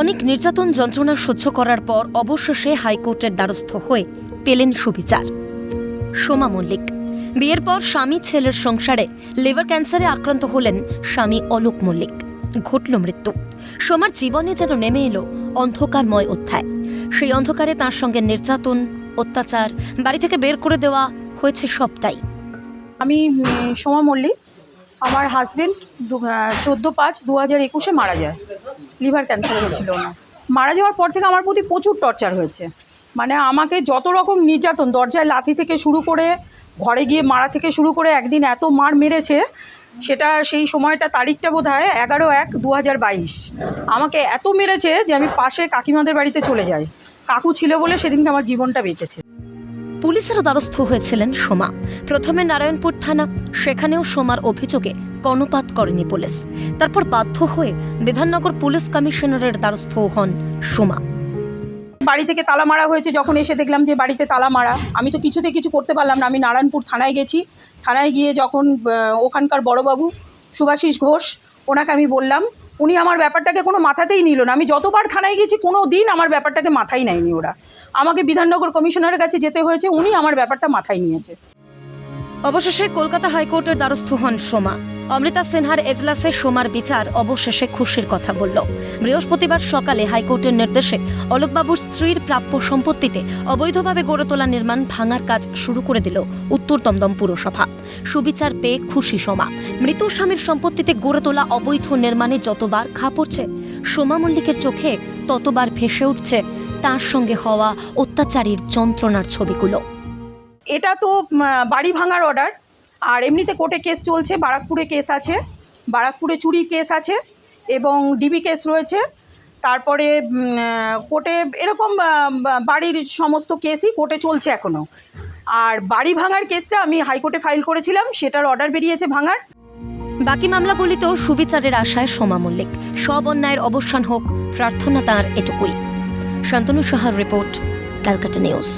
অনেক নির্যাতন যন্ত্রণা সহ্য করার পর অবশেষে হাইকোর্টের দ্বারস্থ হয়ে পেলেন সুবিচার। সোমা মল্লিক, বিয়ের পর স্বামী ছেলের সংসারে লিভার ক্যান্সারে আক্রান্ত হলেন স্বামী অলোক মল্লিক। ঘটল মৃত্যু। সোমার জীবনে যেন নেমে এলো অন্ধকারময় অধ্যায়। সেই অন্ধকারে তার সঙ্গে নির্যাতন, অত্যাচার, বাড়ি থেকে বের করে দেওয়া হয়েছে সবটাই। আমি সোমা মল্লিক। আমার হাজবেন্ড চোদ্দ পাঁচ দু হাজার একুশে মারা যায়। লিভার ক্যান্সার হয়েছিল না। মারা যাওয়ার পর থেকে আমার প্রতি প্রচুর টর্চার হয়েছে। মানে আমাকে যত রকম নির্যাতন, দরজায় লাথি থেকে শুরু করে, ঘরে গিয়ে মারা থেকে শুরু করে একদিন এত মার মেরেছে, সেটা সেই সময়টা তারিখটা বোধ হয় এগারো এক দু আমাকে এত মেরেছে যে আমি পাশে কাকিমাদের বাড়িতে চলে যাই। কাকু ছিল বলে সেদিনকে আমার জীবনটা বেঁচেছে। পুলিশেরও দ্বারস্থ হয়েছিলেন সোমা। প্রথমে নারায়ণপুর থানা, সেখানেও সোমার অভিযোগে কর্ণপাত করেনি পুলিশ। তারপর বাধ্য হয়ে বিধাননগর পুলিশ কমিশনারের দ্বারস্থ হন সোমা। বাড়ি থেকে তালা মারা হয়েছে, যখন এসে দেখলাম যে বাড়িতে তালা মারা। আমি তো কিছুতে কিছু করতে পারলাম না, আমি নারায়ণপুর থানায় গেছি। থানায় গিয়ে যখন ওখানকার বড়বাবু সুভাষিস ঘোষ, ওনাকে আমি বললাম উনি আমার ব্যাপারটাকে কোনো মাথাতেই নিল না। আমি যতবার থানায় গেছি, কোনো দিন আমার ব্যাপারটাকে মাথায় নেয়নি ওরা। আমাকে বিধাননগর কমিশনারের কাছে যেতে হয়েছে, উনি আমার ব্যাপারটা মাথায় নিয়েছে। অবশেষে কলকাতা হাইকোর্টের দ্বারস্থ হন সোমা। অমৃতা সিনহার এজলাসে সোমার বিচার অবশেষে খুশির কথা বলল। বৃহস্পতিবার সকালে হাইকোর্টের নির্দেশে অলোকবাবুর স্ত্রীর প্রাপ্য সম্পত্তিতে অবৈধভাবে গড়ে তোলা নির্মাণ ভাঙার কাজ শুরু করে দিল উত্তর দমদম পুরসভা। সুবিচার পেয়ে খুশি সোমা। মৃত স্বামীর সম্পত্তিতে গড়ে তোলা অবৈধ নির্মাণে যতবার খা পড়ছে, সোমা মল্লিকের চোখে ততবার ভেসে উঠছে তার সঙ্গে হওয়া অত্যাচারীর যন্ত্রণার ছবিগুলো। এটা তো বাড়ি ভাঙার অর্ডার আর এমনিতে কোর্টে কেস চলছে, বারাকপুরে কেস আছে, বারাকপুরে চুরির কেস আছে এবং ডিবি কেস রয়েছে। তারপরে কোর্টে এরকম বাড়ির সমস্ত কেসই কোর্টে চলছে এখনও আর বাড়ি ভাঙার কেসটা আমি হাইকোর্টে ফাইল করেছিলাম, সেটার অর্ডার বেরিয়েছে ভাঙার। বাকি মামলাগুলিতেও সুবিচারের আশায় সোমা মল্লিক। সব অন্যায়ের অবসান হোক, প্রার্থনা তার এটুকুই। শান্তনু সাহার রিপোর্ট, ক্যালকাটা নিউজ।